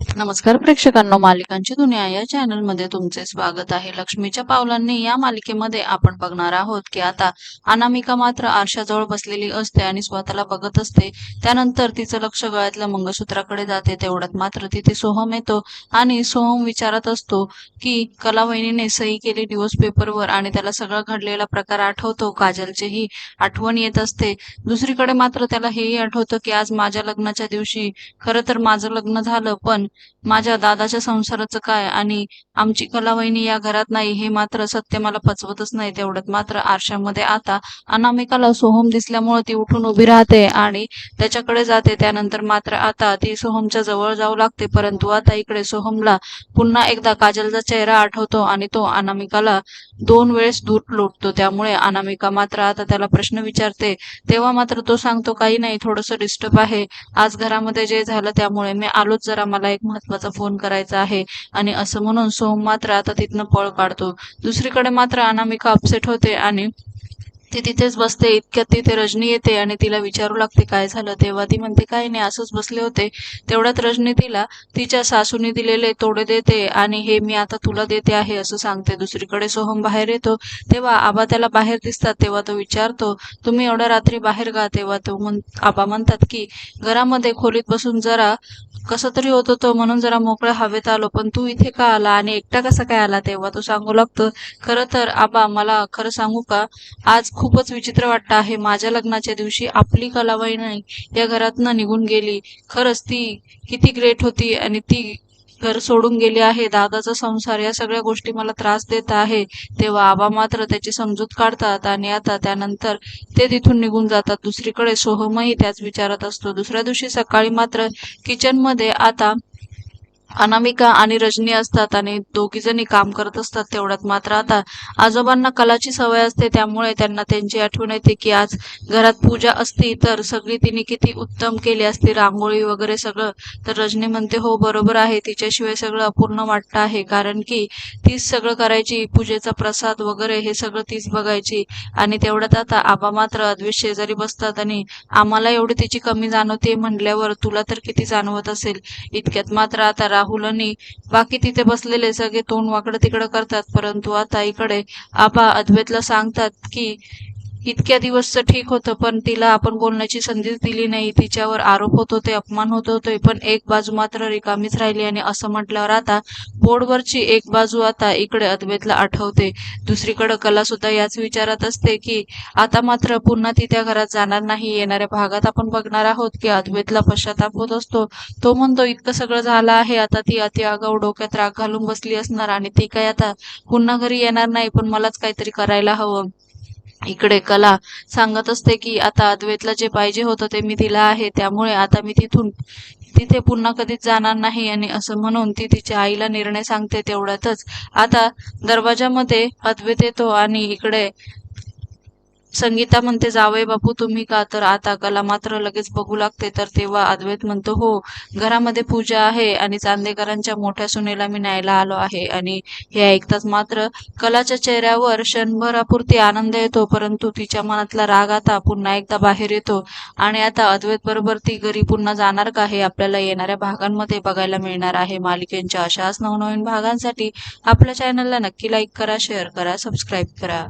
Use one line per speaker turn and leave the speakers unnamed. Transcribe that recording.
नमस्कार प्रेक्षकांनो मालिकांची दुनिया या चॅनलमध्ये तुमचे स्वागत आहे. लक्ष्मीच्या पावलांनी या मालिकेमध्ये आपण बघणार आहोत की आता अनामिका मात्र आरशाजवळ बसलेली असते आणि स्वतःला बघत असते. त्यानंतर तिचं लक्ष गळ्यातल्या मंगळसूत्राकडे जाते. तेवढ्यात मात्र तिथे सोहम येतो आणि सोहम विचारत असतो की कलावहिनीने सही केली डिवोर्स पेपरवर आणि त्याला सगळा घडलेला प्रकार आठवतो? काजलचीही आठवण येत असते. दुसरीकडे मात्र त्याला हेही आठवतं की आज माझ्या लग्नाच्या दिवशी खरं तर माझं लग्न झालं पण माझ्या दादाच्या संसाराचं काय? आणि आमची कलावहिनी या घरात नाही हे मात्र सत्य मला पचवतच नाही तेवढ्यात. मात्र आरशामध्ये आता अनामिकाला सोहम दिसल्यामुळे ती उठून उभी राहते आणि त्याच्याकडे जाते. त्यानंतर मात्र आता ती सोहमच्या जवळ जाऊ लागते परंतु आता इकडे सोहमला पुन्हा एकदा काजलचा चेहरा आठवतो आणि तो अनामिकाला दोन वेळेस दूर लोटतो. त्यामुळे अनामिका मात्र आता त्याला प्रश्न विचारते. तेव्हा मात्र तो सांगतो काही नाही थोडस डिस्टर्ब आहे. आज घरामध्ये जे झालं त्यामुळे मी आलोच जरा मला एक महत्त्वाचा फोन करायचा आहे. आणि असं म्हणून सोम मात्र आता तिथनं पळ काढतो. दुसरीकडे मात्र अनामिका अपसेट होते आणि ती तिथेच बसते. इतक्यात तिथे रजनी येते आणि तिला विचारू लागते काय झालं? तेव्हा ती म्हणते काही नाही असंच बसले होते. तेवढ्यात रजनी तिला तिच्या सासूने दिलेले तोडे देते आणि हे मी आता तुला देते आहे असं सांगते. दुसरीकडे सोहम बाहेर येतो. तेव्हा आबा त्याला बाहेर दिसतात. तेव्हा तो विचारतो तुम्ही एवढ्या रात्री बाहेर गा तेव्हा तो म्हण आबा म्हणतात की घरामध्ये खोलीत बसून जरा कसं तरी होत होतं म्हणून जरा मोकळ्या हवेत आलो. पण तू इथे का आला आणि एकटा कसा काय आला तेव्हा? तू सांगू लागतो. खरं तर आबा मला खरं सांगू का? आज खूपच विचित्र वाटतं आहे. माझ्या लग्नाच्या दिवशी आपली कलाबाईने या घरातनं निघून गेली. खरंच ती किती ग्रेट होती आणि ती घर सोडून गेली आहे. दादाचा संसार या सगळ्या गोष्टी मला त्रास देत आहे. तेव्हा आबा मात्र त्याची समजूत काढतात आणि आता त्यानंतर ते तिथून निघून जातात. दुसरीकडे सोहमही त्याच विचारत असतो. दुसऱ्या दिवशी सकाळी मात्र किचनमध्ये आता अनामिका आणि रजनी असतात आणि दोघी जणी काम करत असतात तेवढ्यात मात्र आता आजोबांना कलाची सवय असते त्यामुळे त्यांना त्यांची आठवण येते की आज घरात पूजा असती तर सगळी तिने किती उत्तम केली असती रांगोळी वगैरे सगळं. तर रजनी म्हणते हो बरोबर आहे तिच्याशिवाय सगळं अपूर्ण वाटतं आहे कारण की तीच सगळं करायची पूजेचा प्रसाद वगैरे हे सगळं तीच बघायची. आणि तेवढ्यात आता आबा मात्र अद्वित शेजारी बसतात आणि आम्हाला एवढी तिची कमी जाणवते म्हणल्यावर तुला तर किती जाणवत असेल. इतक्यात मात्र आता राहुलनी बाकी तिथे बसलेले सगळे तोंड वाकडं तिकडं करतात. परंतु आता इकडे आबा अद्वैतला सांगतात की इतक्या दिवसचं ठीक होतं पण तिला आपण बोलण्याची संधीच दिली नाही. तिच्यावर आरोप होत होते अपमान होत होते पण एक बाजू मात्र रिकामीच राहिली आणि असं म्हटल्यावर आता बोर्डवरची एक बाजू आता इकडे अद्वैतला आठवते. दुसरीकडे कला सुद्धा याच विचारात असते की आता मात्र पुन्हा ती त्या घरात जाणार नाही. येणाऱ्या भागात आपण बघणार आहोत की अद्वैतला पश्चाताप होत असतो. तो म्हणतो इतकं सगळं झालं आहे आता ती अति आगाऊ डोक्यात राग घालून बसली असणार आणि ती काय आता पुन्हा घरी येणार नाही पण मलाच काहीतरी करायला हवं. इकडे कला सांगत असते की आता अद्वैतला जे पाहिजे होतं ते मी दिलं आहे त्यामुळे आता मी तिथून तिथे पुन्हा कधीच जाणार नाही आणि असं म्हणून ती तिच्या आईला निर्णय सांगते तेवढ्यातच. आता दरवाजामध्ये अद्वैत येतो आणि इकडे संगीता म्हणते जावय बापू तुम्ही का? तर आता कला मात्र लगेच बघू लागते. तर तेव्हा अद्वैत म्हणतो हो घरामध्ये पूजा आहे आणि चांदेकरांच्या मोठ्या सुनेला मी न्यायला आलो आहे. आणि हे ऐकताच मात्र कलाच्या चेहऱ्यावर क्षणभरापुरती आनंद येतो परंतु तिच्या मनातला राग आता पुन्हा एकदा बाहेर येतो. आणि आता अद्वैत बरोबर ती घरी पुन्हा जाणार का हे आपल्याला येणाऱ्या भागांमध्ये बघायला मिळणार आहे. मालिकेंच्या अशाच नवनवीन भागांसाठी आपल्या चॅनलला नक्की लाईक करा शेअर करा सबस्क्राईब करा.